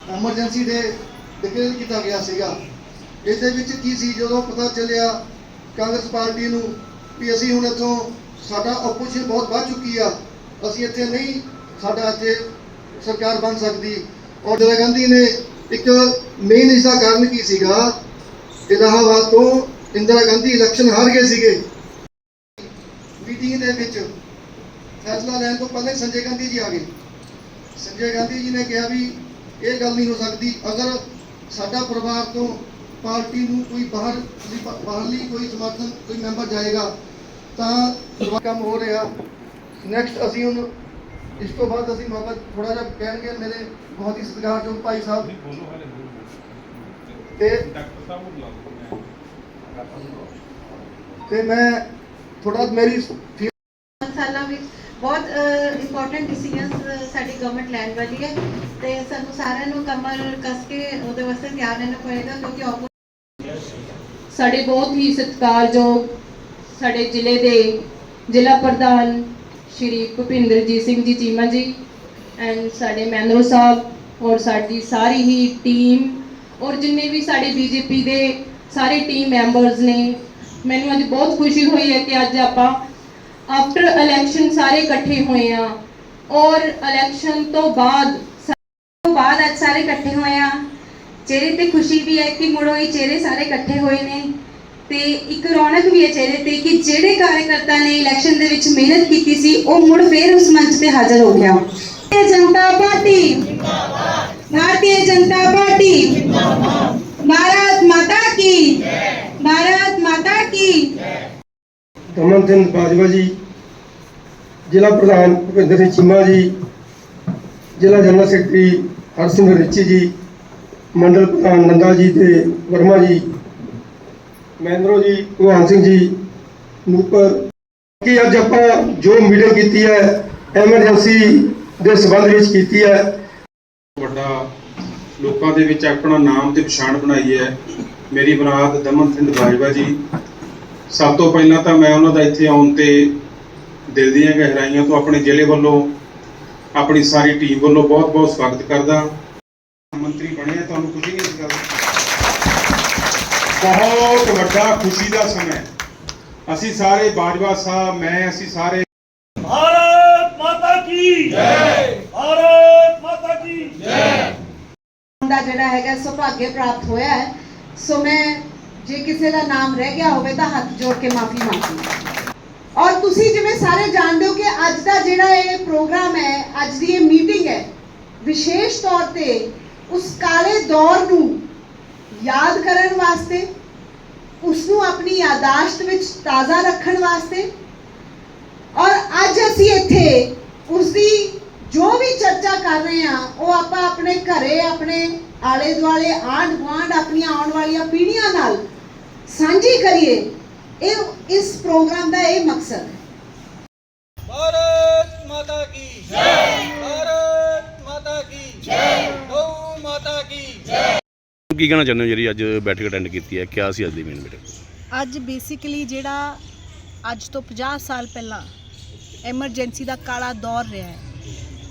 Emergency ਡੇ declare ਕੀਤਾ ਗਿਆ ਸੀਗਾ। ਇਸ ਦੇ ਵਿੱਚ ਕੀ ਸੀ, ਜਦੋਂ ਪਤਾ ਚੱਲਿਆ ਕਾਂਗਰਸ ਪਾਰਟੀ ਨੂੰ ਵੀ ਅਸੀਂ ਹੁਣ ਇੱਥੋਂ ਸਾਡਾ ਆਪੋਜੀਸ਼ਨ ਬਹੁਤ ਵੱਧ ਚੁੱਕੀ ਆ, ਅਸੀਂ ਇੱਥੇ ਨਹੀਂ ਸਾਡਾ ਇੱਥੇ ਸਰਕਾਰ ਬਣ ਸਕਦੀ। ਔਰ ਇੰਦਰਾ ਗਾਂਧੀ ਨੇ ਇੱਕ ਮੇਨ ਇਸਦਾ ਕਾਰਨ ਕੀ ਸੀਗਾ, ਇਲਾਹਾਬਾਦ ਤੋਂ ਇੰਦਰਾ ਗਾਂਧੀ ਇਲੈਕਸ਼ਨ ਹਾਰ ਗਏ ਸੀਗੇ। ਮੀਟਿੰਗ ਦੇ ਵਿੱਚ ਫੈਸਲਾ ਲੈਣ ਤੋਂ ਪਹਿਲੇ ਸੰਜੇ ਗਾਂਧੀ ਜੀ ਆ ਗਏ। ਸੰਜੇ ਗਾਂਧੀ ਜੀ ਨੇ ਕਿਹਾ ਵੀ ਇਹ ਗੱਲ ਨਹੀਂ ਹੋ ਸਕਦੀ। ਅਗਰ ਸਾਡਾ ਪਰਿਵਾਰ ਤੋਂ ਪਾਰਟੀ ਨੂੰ ਕੋਈ ਬਾਹਰ ਬਾਹਰਲੀ ਕੋਈ ਸਮਰਥਨ ਕੋਈ ਮੈਂਬਰ ਜਾਏਗਾ ਤਾਂ ਕੰਮ ਹੋ ਰਿਹਾ। ਨੈਕਸਟ ਅਸੀਂ ਹੁਣ ਇਸ ਤੋਂ ਬਾਅਦ ਅਸੀਂ ਮੌਕਾ ਥੋੜਾ ਜਿਹਾ ਕਹਿਣਗੇ ਮੇਰੇ ਬਹੁਤ ਹੀ ਸਤਿਕਾਰਯੋਗ ਭਾਈ ਸਾਹਿਬ। ਤੇ ਤੇ ਮੈਂ ਥੋੜਾ ਮੇਰੀ ਵਿੱਚ ਬਹੁਤ ਇੰਪੋਰਟੈਂਟ ਡਿਸੀਜਨਸ ਸਾਡੀ ਗਵਰਨਮੈਂਟ ਲੈਣ ਵਾਲੀ ਹੈ ਤੇ ਸਾਨੂੰ ਸਾਰਿਆਂ ਨੂੰ ਕਮਰ ਕੱਸ ਕੇ ਉਹਦੇ ਵਾਸਤੇ ਤਿਆਰ ਰਹਿਣਾ ਪਏਗਾ ਕਿਉਂਕਿ ਸਾਡੇ ਬਹੁਤ ਹੀ ਸਤਿਕਾਰਯੋਗ ਸਾਡੇ ਜ਼ਿਲ੍ਹੇ ਦੇ ਜ਼ਿਲ੍ਹਾ ਪ੍ਰਧਾਨ ਸ਼੍ਰੀ ਭੁਪਿੰਦਰਜੀਤ ਸਿੰਘ ਜੀ ਚੀਮਾ ਜੀ ਐਂਡ ਸਾਡੇ ਮੈਨਰੋ ਸਾਹਿਬ ਔਰ ਸਾਡੀ ਸਾਰੀ ਹੀ ਟੀਮ ਔਰ ਜਿੰਨੇ ਵੀ ਸਾਡੇ ਬੀਜੇਪੀ ਦੇ ਸਾਰੇ ਟੀਮ ਮੈਂਬਰਸ ਨੇ, ਮੈਨੂੰ ਅੱਜ ਬਹੁਤ ਖੁਸ਼ੀ ਹੋਈ ਹੈ ਕਿ ਅੱਜ ਆਪਾਂ ਆਫਟਰ ਇਲੈਕਸ਼ਨ ਸਾਰੇ ਇਕੱਠੇ ਹੋਏ ਆ। ਔਰ ਇਲੈਕਸ਼ਨ ਤੋਂ ਬਾਅਦ ਤੋਂ ਬਾਅਦ ਅੱਜ ਸਾਰੇ ਇਕੱਠੇ ਹੋਏ ਆ। ਚਿਹਰੇ ਤੇ ਖੁਸ਼ੀ ਵੀ ਹੈ ਕਿ ਮੁੜੋ ਇਹ ਚਿਹਰੇ ਸਾਰੇ ਇਕੱਠੇ ਹੋਏ ਨੇ। ਤੇ ਇੱਕ ਰੌਣਕ ਵੀ ਹੈ ਚਿਹਰੇ ਤੇ ਕਿ ਜਿਹੜੇ ਕਾਰਜਕਰਤਾ ਨੇ ਇਲੈਕਸ਼ਨ ਦੇ ਵਿੱਚ ਮਿਹਨਤ ਕੀਤੀ ਸੀ, ਉਹ ਮੁੜ ਫੇਰ ਉਸ ਮੰਚ ਤੇ ਹਾਜ਼ਰ ਹੋ ਗਿਆ। ਭਾਰਤੀ ਜਨਤਾ ਪਾਰਟੀ। ਭਾਰਤੀ ਜਨਤਾ ਪਾਰਟੀ। ਭਾਰਤ ਮਾਤਾ ਕੀ ਭਾਰਤ ਮਾਤਾ ਕੀ ਦਮਨ ਸਿੰਘ ਬਾਜਵਾ ਜੀ, ਜ਼ਿਲ੍ਹਾ ਪ੍ਰਧਾਨ ਭੁਪਿੰਦਰ ਸਿੰਘ ਚੀਮਾ ਜੀ, ਜ਼ਿਲ੍ਹਾ ਜਨਰਲ ਸੈਕਟਰੀ ਹਰਸਿਮਰ ਰਿਚੀ ਜੀ, ਮੰਡਲ ਪ੍ਰਧਾਨ ਨੰਦਾ ਜੀ ਤੇ ਵਰਮਾ ਜੀ, ਮਹਿੰਦਰੋ ਜੀ, ਭਗਵਾਨ ਸਿੰਘ ਜੀ ਨੂਪਰ ਕਿ ਅੱਜ ਆਪਾਂ ਜੋ ਮੀਟਿੰਗ ਕੀਤੀ ਹੈ, ਐਮਰਜੈਂਸੀ ਦੇ ਸੰਬੰਧ ਵਿੱਚ ਕੀਤੀ ਹੈ। ਵੱਡਾ ਲੋਕਾਂ ਦੇ ਵਿੱਚ ਆਪਣਾ ਨਾਮ ਤੇ ਪਛਾਣ ਬਣਾਈ ਹੈ। ਮੇਰੀ ਬਰਾਤ ਦਮਨ ਸਿੰਘ ਬਾਜਵਾ ਜੀ ਸਭ ਤੋਂ ਪਹਿਲਾਂ ਤਾਂ ਮੈਂ ਉਹਨਾਂ ਦਾ ਇੱਥੇ ਆਉਣ ਤੇ ਦਿਲ ਦੀਆਂ ਗਹਿਰਾਈਆਂ ਤੋਂ ਆਪਣੇ ਜ਼ਿਲ੍ਹੇ ਵੱਲੋਂ ਆਪਣੀ ਸਾਰੀ ਟੀਮ ਵੱਲੋਂ ਬਹੁਤ-ਬਹੁਤ ਸਵਾਗਤ ਕਰਦਾ। ਮੰਤਰੀ ਬਣਿਆ ਤੁਹਾਨੂੰ ਖੁਸ਼ੀ ਨਹੀਂ ਗੱਲ ਬਹੁਤ ਵੱਡਾ ਖੁਸ਼ੀ ਦਾ ਸਮਾਂ ਅਸੀਂ ਸਾਰੇ ਬਾਜਵਾ ਸਾਹਿਬ ਮੈਂ ਅਸੀਂ ਸਾਰੇ ਭਾਰਤ ਮਾਤਾ ਕੀ? ਜੈ। ਭਾਰਤ ਮਾਤਾ ਕੀ? ਜੈ। ਜਿਹੜਾ ਹੈਗਾ ਸੁਭਾਗੇ ਪ੍ਰਾਪਤ ਹੋਇਆ ਹੈ। ਸੋ ਮੈਂ ਜੇ ਕਿਸੇ ਦਾ ਨਾਮ ਰਹਿ ਗਿਆ ਹੋਵੇ ਤਾਂ ਹੱਥ ਜੋੜ ਕੇ ਮਾਫੀ ਮੰਗਦੀ ਔਰ ਤੁਸੀਂ ਜਿਵੇਂ ਸਾਰੇ ਜਾਣਦੇ ਹੋ ਕਿ ਅੱਜ ਦਾ ਜਿਹੜਾ ਇਹ ਪ੍ਰੋਗਰਾਮ ਹੈ, ਅੱਜ ਦੀ ਇਹ ਮੀਟਿੰਗ ਹੈ, ਵਿਸ਼ੇਸ਼ ਤੌਰ ਤੇ ਉਸ ਕਾਲੇ ਦੌਰ ਨੂੰ ਯਾਦ ਕਰਨ ਵਾਸਤੇ, ਉਸ ਨੂੰ ਆਪਣੀ ਯਾਦਾਸ਼ਤ ਵਿੱਚ ਤਾਜ਼ਾ ਰੱਖਣ ਵਾਸਤੇ, ਔਰ ਅੱਜ ਅਸੀਂ ਇੱਥੇ ਉਸ ਦੀ ਜੋ ਵੀ ਚਰਚਾ ਕਰ ਰਹੇ ਹਾਂ, ਉਹ ਆਪਾਂ ਆਪਣੇ ਘਰੇ, ਆਪਣੇ ਆਲੇ ਦੁਆਲੇ ਆਂਢ ਗੁਆਂਢ ਆਪਣੀਆਂ ਆਉਣ ਵਾਲੀਆਂ ਪੀੜ੍ਹੀਆਂ ਨਾਲ ਸਾਂਝੀ ਕਰੀਏ। ਇਹ ਇਸ ਪ੍ਰੋਗਰਾਮ ਦਾ ਇਹ ਮਕਸਦ ਹੈ। ਭਾਰਤ ਮਾਤਾ ਕੀ ਜੈ। ਭਾਰਤ ਮਾਤਾ ਕੀ ਜੈ। ਗਊ ਮਾਤਾ ਕੀ ਜੈ। ਕੀ ਕਹਿਣਾ ਚਾਹੁੰਦੇ ਹੋ ਜਿਹੜੀ ਅੱਜ ਬੈਠਕ ਅਟੈਂਡ ਕੀਤੀ ਹੈ? ਕਿਆ ਸੀ ਅੱਜ ਦੀ ਮੇਨ ਮੀਟਿੰਗ ਅੱਜ ਬੇਸਿਕਲੀ ਜਿਹੜਾ ਅੱਜ ਤੋਂ 50 ਸਾਲ ਪਹਿਲਾਂ ਐਮਰਜੈਂਸੀ ਦਾ ਕਾਲਾ ਦੌਰ ਰਿਹਾ ਹੈ।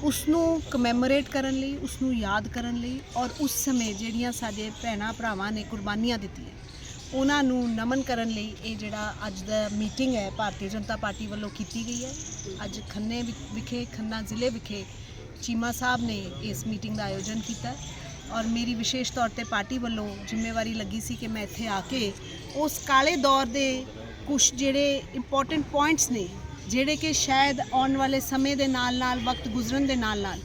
ਉਸ ਨੂੰ ਕਮੈਮੋਰੇਟ ਕਰਨ ਲਈ ਉਸ ਨੂੰ ਯਾਦ ਕਰਨ ਲਈ ਔਰ ਉਸ ਸਮੇਂ ਜਿਹੜੀਆਂ ਸਾਡੇ ਭੈਣਾਂ ਭਰਾਵਾਂ ਨੇ ਕੁਰਬਾਨੀਆਂ ਦਿੱਤੀਆਂ, ਉਹਨਾਂ ਨੂੰ ਨਮਨ ਕਰਨ ਲਈ ਇਹ ਜਿਹੜਾ ਅੱਜ ਦਾ ਮੀਟਿੰਗ ਹੈ, ਭਾਰਤੀ ਜਨਤਾ ਪਾਰਟੀ ਵੱਲੋਂ ਕੀਤੀ ਗਈ ਹੈ। ਅੱਜ ਖੰਨੇ ਵਿ- ਵਿਖੇ, ਖੰਨਾ ਜ਼ਿਲ੍ਹੇ ਵਿਖੇ ਚੀਮਾ ਸਾਹਿਬ ਨੇ ਇਸ ਮੀਟਿੰਗ ਦਾ ਆਯੋਜਨ ਕੀਤਾ ਔਰ ਮੇਰੀ ਵਿਸ਼ੇਸ਼ ਤੌਰ ਤੇ ਪਾਰਟੀ ਵੱਲੋਂ ਜ਼ਿੰਮੇਵਾਰੀ ਲੱਗੀ ਸੀ ਕਿ ਮੈਂ ਇੱਥੇ ਆ ਕੇ ਉਸ ਕਾਲੇ ਦੌਰ ਦੇ ਕੁਝ ਜਿਹੜੇ ਇੰਪੋਰਟੈਂਟ ਪੁਆਇੰਟਸ ਨੇ ਜਿਹੜੇ ਕਿ ਸ਼ਾਇਦ ਆਉਣ ਵਾਲੇ ਸਮੇਂ ਦੇ ਨਾਲ-ਨਾਲ ਵਕਤ ਗੁਜ਼ਰਨ ਦੇ ਨਾਲ-ਨਾਲ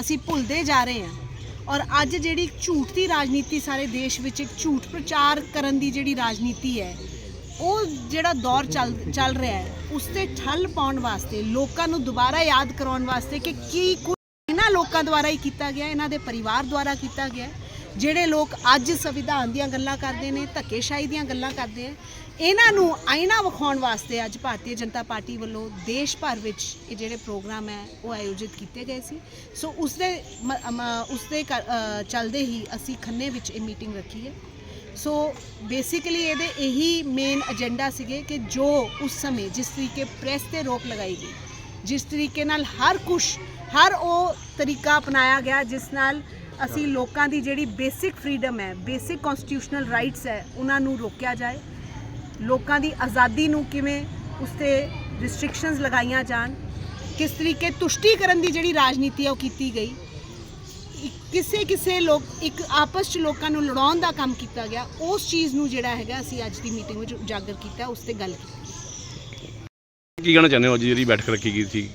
ਅਸੀਂ ਭੁੱਲਦੇ ਜਾ ਰਹੇ ਹਾਂ। ਔਰ ਅੱਜ ਜਿਹੜੀ ਝੂਠ ਦੀ ਰਾਜਨੀਤੀ ਸਾਰੇ ਦੇਸ਼ ਵਿੱਚ ਇੱਕ ਝੂਠ ਪ੍ਰਚਾਰ ਕਰਨ ਦੀ ਜਿਹੜੀ ਰਾਜਨੀਤੀ ਹੈ, ਉਹ ਜਿਹੜਾ ਦੌਰ ਚੱਲ ਚੱਲ ਰਿਹਾ ਹੈ, ਉਸ ਤੇ ਠੱਲ ਪਾਉਣ ਵਾਸਤੇ, ਲੋਕਾਂ ਨੂੰ ਦੁਬਾਰਾ ਯਾਦ ਕਰਾਉਣ ਵਾਸਤੇ ਕਿ ਕੀ ਕੁਝ ਇਹਨਾਂ ਲੋਕਾਂ ਦੁਆਰਾ ਹੀ ਕੀਤਾ ਗਿਆ, ਇਹਨਾਂ ਦੇ ਪਰਿਵਾਰ ਦੁਆਰਾ ਕੀਤਾ ਗਿਆ, ਜਿਹੜੇ ਲੋਕ ਅੱਜ ਸੰਵਿਧਾਨ ਦੀਆਂ ਗੱਲਾਂ ਕਰਦੇ ਨੇ, ਧੱਕੇਸ਼ਾਹੀ ਦੀਆਂ ਗੱਲਾਂ ਕਰਦੇ ਆ ਇਹਨਾਂ ਨੂੰ ਆਇਨਾ ਵਿਖਾਉਣ ਵਾਸਤੇ ਅੱਜ ਭਾਰਤੀ ਜਨਤਾ ਪਾਰਟੀ ਵੱਲੋਂ ਦੇਸ਼ ਭਰ ਵਿੱਚ ਇਹ ਜਿਹੜੇ ਪ੍ਰੋਗਰਾਮ ਹੈ, ਉਹ ਆਯੋਜਿਤ ਕੀਤੇ ਗਏ ਸੀ। ਸੋ ਉਸ ਦੇ ਮ- ਮ- ਉਸ ਦੇ ਚੱਲਦੇ ਹੀ ਅਸੀਂ ਖੰਨੇ ਵਿੱਚ ਇਹ ਮੀਟਿੰਗ ਰੱਖੀ ਹੈ। ਸੋ ਬੇਸਿਕਲੀ ਇਹਦੇ ਇਹੀ ਮੇਨ ਏਜੰਡਾ ਸੀਗੇ ਕਿ ਜੋ ਉਸ ਸਮੇਂ ਜਿਸ ਤਰੀਕੇ ਪ੍ਰੈਸ ਤੇ ਰੋਕ ਲਗਾਈ ਗਈ, ਜਿਸ ਤਰੀਕੇ ਨਾਲ ਹਰ ਕੁਝ ਹਰ ਉਹ ਤਰੀਕਾ ਅਪਣਾਇਆ ਗਿਆ ਜਿਸ ਨਾਲ ਅਸੀਂ ਲੋਕਾਂ ਦੀ ਜਿਹੜੀ ਬੇਸਿਕ ਫਰੀडम ਹੈ ਬੇਸਿਕ ਕਨਸਟੀਟਿਊਸ਼ਨਲ ਰਾਈਟਸ ਹੈ, ਉਹਨਾਂ ਨੂੰ ਰੋਕਿਆ ਜਾਏ। ਲੋਕਾਂ ਦੀ ਆਜ਼ਾਦੀ ਨੂੰ ਕਿਵੇਂ ਉਸ ਤੇ ਰਿਸਟ੍ਰਿਕਸ਼ਨਸ ਲਗਾਈਆਂ ਜਾਣ ਕਿਸ ਤਰੀਕੇ ਤੁਸ਼ਟੀਕਰਨ ਦੀ ਜਿਹੜੀ ਰਾਜਨੀਤੀ ਹੈ ਉਹ ਕੀਤੀ ਗਈ ਕਿਸੇ ਕਿਸੇ ਲੋਕ ਇੱਕ ਆਪਸ ਚ ਲੋਕਾਂ ਨੂੰ ਲੜਾਉਣ ਦਾ ਕੰਮ ਕੀਤਾ ਗਿਆ ਉਸ ਚੀਜ਼ ਨੂੰ ਜਿਹੜਾ ਹੈਗਾ ਅਸੀਂ ਅੱਜ ਦੀ ਮੀਟਿੰਗ ਵਿੱਚ ਉਜਾਗਰ ਕੀਤਾ ਉਸ ਤੇ ਗੱਲ ਕੀਤੀ। ਕੀ ਕਹਿਣਾ ਚਾਹੁੰਦੇ ਹੋ? ਅੱਜ ਜਿਹੜੀ ਬੈਠਕ ਰੱਖੀ ਗਈ ਸੀ।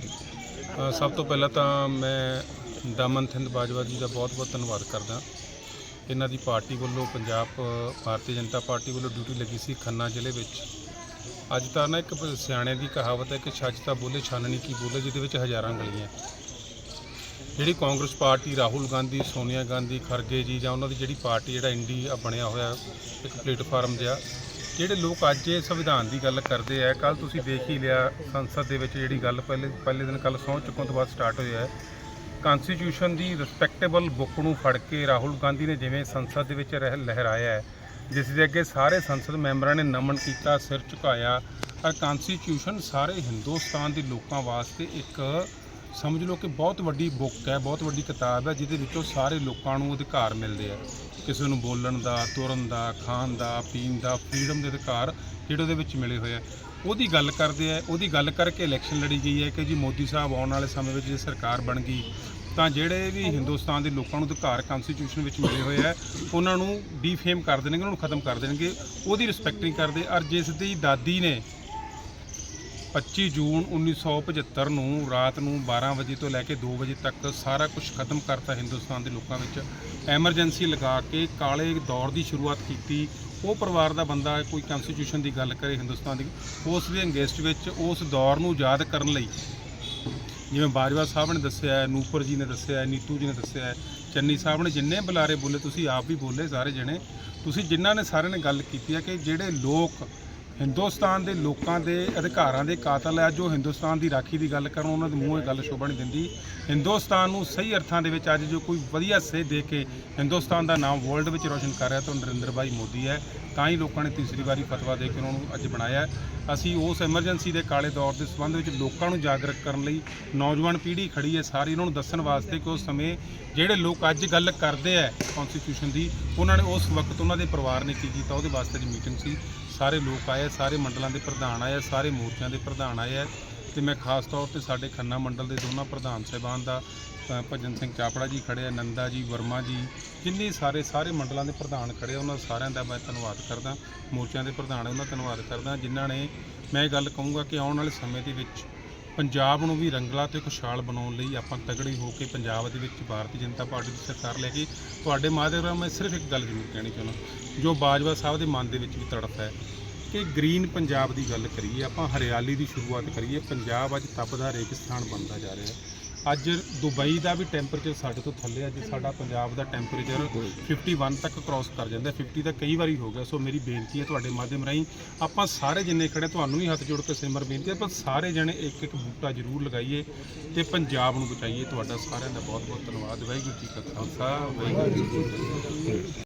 ਅ, ਸਭ ਤੋਂ ਪਹਿਲਾਂ ਤਾਂ ਮੈਂ ਦਮਨ ਥਿੰਦ ਬਾਜਵਾ ਜੀ ਦਾ ਬਹੁਤ-ਬਹੁਤ ਧੰਨਵਾਦ ਕਰਦਾ। ਇਹਨਾਂ ਦੀ ਪਾਰਟੀ ਵੱਲੋਂ ਪੰਜਾਬ ਭਾਰਤੀ ਜਨਤਾ ਪਾਰਟੀ ਵੱਲੋਂ ਡਿਊਟੀ ਲੱਗੀ ਸੀ ਖੰਨਾ ਜ਼ਿਲ੍ਹੇ ਵਿੱਚ। ਅੱਜ ਤਾਂ ਨਾ ਇੱਕ ਸਿਆਣੇ ਦੀ ਕਹਾਵਤ ਹੈ ਕਿ ਛੱਜ ਤਾਂ ਬੋਲੇ ਛਾਨਣੀ ਕੀ ਬੋਲੇ, ਜਿਹਦੇ ਵਿੱਚ ਹਜ਼ਾਰਾਂ ਗਲੀਆਂ। ਜਿਹੜੀ ਕਾਂਗਰਸ ਪਾਰਟੀ ਰਾਹੁਲ ਗਾਂਧੀ, ਸੋਨੀਆ ਗਾਂਧੀ, ਖਰਗੇ ਜੀ ਜਾਂ ਉਹਨਾਂ ਦੀ ਜਿਹੜੀ ਪਾਰਟੀ ਜਿਹੜਾ ਇੰਡੀਆ ਬਣਿਆ ਹੋਇਆ, ਇੱਕ ਪਲੇਟਫਾਰਮ ਜਿਹਾ, ਜਿਹੜੇ ਲੋਕ ਅੱਜ ਇਹ ਸੰਵਿਧਾਨ ਦੀ ਗੱਲ ਕਰਦੇ ਆ ਕੱਲ ਤੁਸੀਂ ਦੇਖ ਹੀ ਲਿਆ ਸੰਸਦ ਦੇ ਵਿੱਚ ਜਿਹੜੀ ਗੱਲ ਪਹਿਲੇ ਪਹਿਲੇ ਦਿਨ ਕੱਲ ਸਹੁੰ ਚੁੱਕਣ ਤੋਂ ਬਾਅਦ ਸਟਾਰਟ ਹੋਇਆ ਹੈ। ਕਨਸਟੀਟਿਊਸ਼ਨ ਦੀ ਰਿਸਪੈਕਟੇਬਲ ਬੁੱਕ ਨੂੰ ਫੜ ਕੇ ਰਾਹੁਲ ਗਾਂਧੀ ਨੇ ਜਿਵੇਂ ਸੰਸਦ ਦੇ ਵਿੱਚ ਰਹਿ, ਲਹਿਰਾਇਆ ਹੈ, ਜਿਸ ਦੇ ਅੱਗੇ ਸਾਰੇ ਸੰਸਦ ਮੈਂਬਰਾਂ ਨੇ ਨਮਨ ਕੀਤਾ, ਸਿਰ ਝੁਕਾਇਆ, ਔਰ ਕਨਸਟੀਟਿਊਸ਼ਨ ਸਾਰੇ ਹਿੰਦੁਸਤਾਨ ਦੇ ਲੋਕਾਂ ਵਾਸਤੇ ਇੱਕ ਸਮਝ ਲਓ ਕਿ ਬਹੁਤ ਵੱਡੀ ਬੁੱਕ ਹੈ, ਬਹੁਤ ਵੱਡੀ ਕਿਤਾਬ ਹੈ, ਜਿਹਦੇ ਵਿੱਚੋਂ ਸਾਰੇ ਲੋਕਾਂ ਨੂੰ ਅਧਿਕਾਰ ਮਿਲਦੇ ਆ। ਕਿਸੇ ਨੂੰ ਬੋਲਣ ਦਾ, ਤੁਰਨ ਦਾ, ਖਾਣ ਦਾ, ਪੀਣ ਦਾ ਫਰੀडम ਦੇ ਅਧਿਕਾਰ ਜਿਹੜੇ ਉਹਦੇ ਵਿੱਚ ਮਿਲੇ ਹੋਏ ਆ। ਉਹਦੀ ਗੱਲ ਕਰਦੇ ਆ, ਉਹਦੀ ਗੱਲ ਕਰਕੇ ਇਲੈਕਸ਼ਨ ਲੜੀ ਗਈ ਹੈ ਕਿ ਜੀ ਮੋਦੀ ਸਾਹਿਬ ਆਉਣ ਵਾਲੇ ਸਮੇਂ ਵਿੱਚ ਜੇ ਸਰਕਾਰ ਬਣ ਗਈ, ਤਾਂ ਜਿਹੜੇ ਵੀ ਹਿੰਦੁਸਤਾਨ ਦੇ ਲੋਕਾਂ ਨੂੰ ਅਧਿਕਾਰ ਕਨਸਟੀਟਿਊਸ਼ਨ ਵਿੱਚ ਮਿਲੇ ਹੋਏ ਆ, ਉਹਨਾਂ ਨੂੰ ਡੀਫੇਮ ਕਰ ਦੇਣਗੇ, ਉਹਨਾਂ ਨੂੰ ਖਤਮ ਕਰ ਦੇਣਗੇ, ਉਹਦੀ ਰਿਸਪੈਕਟ ਨਹੀਂ ਕਰਦੇ। ਔਰ ਜਿਸ ਦੀ ਦਾਦੀ ਨੇ 25 ਜੂਨ 1975 ਨੂੰ ਰਾਤ ਨੂੰ 12 ਵਜੇ ਤੋਂ ਲੈ ਕੇ 2 ਵਜੇ ਤੱਕ ਸਾਰਾ ਕੁਝ ਖਤਮ ਕਰਤਾ ਹਿੰਦੁਸਤਾਨ ਦੇ ਲੋਕਾਂ ਵਿੱਚ। ਐਮਰਜੈਂਸੀ ਲਗਾ ਕੇ ਕਾਲੇ ਦੌਰ ਦੀ ਸ਼ੁਰੂਆਤ ਕੀਤੀ। ਉਹ ਪਰਿਵਾਰ ਦਾ ਬੰਦਾ ਕੋਈ ਕਨਸਟੀਟਿਊਸ਼ਨ ਦੀ ਗੱਲ ਕਰੇ ਹਿੰਦੁਸਤਾਨ ਦੀ ਉਸ ਦੇ ਅੰਗੇਸਟ ਵਿੱਚ ਉਸ ਦੌਰ ਨੂੰ ਯਾਦ ਕਰਨ ਲਈ। ਜਿਵੇਂ ਬਾਜਵਾ ਸਾਹਿਬ ਨੇ ਦੱਸਿਆ ਹੈ, ਨੂਪਰ ਜੀ ਨੇ ਦੱਸਿਆ ਹੈ, ਨੀਤੂ ਜੀ ਨੇ ਦੱਸਿਆ ਹੈ, ਚੰਨੀ ਸਾਹਿਬ ਨੇ ਜਿੰਨੇ ਬੁਲਾਰੇ ਬੋਲੇ ਤੁਸੀਂ ਆਪ ਵੀ ਬੋਲੇ ਸਾਰੇ ਜਣੇ। ਤੁਸੀਂ ਜਿਨ੍ਹਾਂ ਨੇ ਸਾਰਿਆਂ ਨੇ ਗੱਲ ਕੀਤੀ ਹੈ ਕਿ ਜਿਹੜੇ ਲੋਕ ਹਿੰਦੁਸਤਾਨ ਦੇ ਲੋਕਾਂ ਦੇ ਅਧਿਕਾਰਾਂ ਦੇ ਕਾਤਲ ਹੈ। ਜੋ ਹਿੰਦੁਸਤਾਨ ਦੀ ਰਾਖੀ ਦੀ ਗੱਲ ਕਰਨ, ਉਹਨਾਂ ਦੇ ਮੂੰਹ ਇਹ ਗੱਲ ਸ਼ੋਭਾ ਨਹੀਂ ਦਿੰਦੀ। ਹਿੰਦੁਸਤਾਨ ਨੂੰ ਸਹੀ ਅਰਥਾਂ ਦੇ ਵਿੱਚ ਅੱਜ ਜੋ ਕੋਈ ਵਧੀਆ ਸੇਧ ਦੇ ਕੇ ਹਿੰਦੁਸਤਾਨ ਦਾ ਨਾਮ ਵਰਲਡ ਵਿੱਚ ਰੋਸ਼ਨ ਕਰ ਰਿਹਾ, ਤਾਂ ਉਹ ਨਰਿੰਦਰ ਭਾਈ ਮੋਦੀ ਹੈ। ਤਾਂ ਹੀ ਲੋਕਾਂ ਨੇ ਤੀਸਰੀ ਵਾਰੀ ਫਤਵਾ ਦੇ ਕੇ ਉਹਨਾਂ ਨੂੰ ਅੱਜ ਬਣਾਇਆ ਅਸੀਂ ਉਸ ਐਮਰਜੈਂਸੀ ਦੇ ਕਾਲੇ ਦੌਰ ਦੇ ਸੰਬੰਧ ਵਿੱਚ ਲੋਕਾਂ ਨੂੰ ਜਾਗਰੂਕ ਕਰਨ ਲਈ ਨੌਜਵਾਨ ਪੀੜ੍ਹੀ ਖੜੀ ਹੈ। ਸਾਰੀ ਉਹਨਾਂ ਨੂੰ ਦੱਸਣ ਵਾਸਤੇ ਕਿ ਉਸ ਸਮੇਂ ਜਿਹੜੇ ਲੋਕ ਅੱਜ ਗੱਲ ਕਰਦੇ ਆ ਕਨਸਟੀਟਿਊਸ਼ਨ ਦੀ, ਉਹਨਾਂ ਨੇ ਉਸ ਵਕਤ ਉਹਨਾਂ ਦੇ ਪਰਿਵਾਰ ਨੇ ਕੀ ਕੀਤਾ, ਉਹਦੇ ਵਾਸਤੇ ਦੀ ਮੀਟਿੰਗ ਸੀ। ਸਾਰੇ ਲੋਕ ਆਏ, ਸਾਰੇ ਮੰਡਲਾਂ ਦੇ ਪ੍ਰਧਾਨ ਆਏ, ਸਾਰੇ ਮੋਰਚਿਆਂ ਦੇ ਪ੍ਰਧਾਨ ਆਏ ਆ। ਤੇ ਮੈਂ ਖਾਸ ਤੌਰ ਤੇ ਸਾਡੇ ਖੰਨਾ ਮੰਡਲ ਦੇ ਦੋਨਾਂ ਪ੍ਰਧਾਨ ਸਾਹਿਬਾਨ ਦਾ ਅ, ਭਜਨ ਸਿੰਘ ਚਾਪੜਾ ਜੀ ਖੜੇ ਆ ਨੰਦਾ ਜੀ ਵਰਮਾ ਜੀ ਜਿੰਨੇ ਸਾਰੇ ਸਾਰੇ ਮੰਡਲਾਂ ਦੇ ਪ੍ਰਧਾਨ ਖੜੇ ਆ ਉਹਨਾਂ ਸਾਰਿਆਂ ਦਾ ਮੈਂ ਧੰਨਵਾਦ ਕਰਦਾ। ਮੋਰਚਿਆਂ ਦੇ ਪ੍ਰਧਾਨ ਉਹਨਾਂ ਦਾ ਧੰਨਵਾਦ ਕਰਦਾ ਜਿਨ੍ਹਾਂ ਨੇ ਮੈਂ ਇਹ ਗੱਲ ਕਹੂੰਗਾ ਕਿ ਆਉਣ ਵਾਲੇ ਸਮੇਂ ਦੇ ਵਿੱਚ ਪੰਜਾਬ ਨੂੰ ਵੀ ਰੰਗਲਾ ਤੇ ਖੁਸ਼ਹਾਲ ਬਣਾਉਣ ਲਈ ਆਪਾਂ ਤਗੜੇ ਹੋ ਕੇ ਪੰਜਾਬ ਦੇ ਵਿੱਚ ਭਾਰਤੀ ਜਨਤਾ ਪਾਰਟੀ ਦੀ ਸਰਕਾਰ ਲੈ ਕੇ ਤੁਹਾਡੇ ਮਾਧਿਅਮ ਰਾਹੀਂ ਮੈਂ ਸਿਰਫ ਇੱਕ ਗੱਲ ਜ਼ਰੂਰ ਕਹਿਣੀ ਚਾਹੁੰਦਾ ਜੋ ਬਾਜਵਾ ਸਾਹਿਬ ਦੇ ਮਨ ਦੇ ਵਿੱਚ ਵੀ ਤੜਫ ਹੈ ਕਿ ਗ੍ਰੀਨ ਪੰਜਾਬ ਦੀ ਗੱਲ ਕਰੀਏ ਆਪਾਂ ਹਰਿਆਲੀ ਦੀ ਸ਼ੁਰੂਆਤ ਕਰੀਏ ਪੰਜਾਬ ਅੱਜ ਤਪਦਾ ਰੇਗਿਸਤਾਨ ਬਣਦਾ ਜਾ ਰਿਹਾ ਹੈ। ਅੱਜ ਦੁਬਈ ਦਾ ਵੀ ਟੈਂਪਰੇਚਰ ਸਾਡੇ ਤੋਂ ਥੱਲੇ ਹੈ ਅੱਜ ਸਾਡਾ ਪੰਜਾਬ ਦਾ ਟੈਂਪਰੇਚਰ 51 ਤੱਕ ਕ੍ਰਾਸ ਕਰ ਜਾਂਦਾ ਹੈ। 50 ਤਾਂ ਕਈ ਵਾਰੀ ਹੋ ਗਿਆ, ਸੋ ਮੇਰੀ ਬੇਨਤੀ ਹੈ ਤੁਹਾਡੇ ਮਾਧਿਅਮ ਰਾਹੀਂ ਆਪਾਂ ਸਾਰੇ ਜਿੰਨੇ ਖੜੇ, ਤੁਹਾਨੂੰ ਵੀ ਹੱਥ ਜੋੜ ਕੇ ਸਿਮਰ ਬੇਨਤੀ ਹੈ ਪਰ ਸਾਰੇ ਜਣੇ ਇੱਕ ਇੱਕ ਬੂਟਾ ਜ਼ਰੂਰ ਲਗਾਈਏ ਤੇ ਪੰਜਾਬ ਨੂੰ ਬਚਾਈਏ ਤੁਹਾਡਾ ਸਾਰਿਆਂ ਦਾ ਬਹੁਤ ਬਹੁਤ ਧੰਨਵਾਦ ਵਾਹਿਗੁਰੂ ਜੀ ਕਾ ਖਾਲਸਾ, ਵਾਹਿਗੁਰੂ ਜੀ ਕੀ ਫਤਿਹ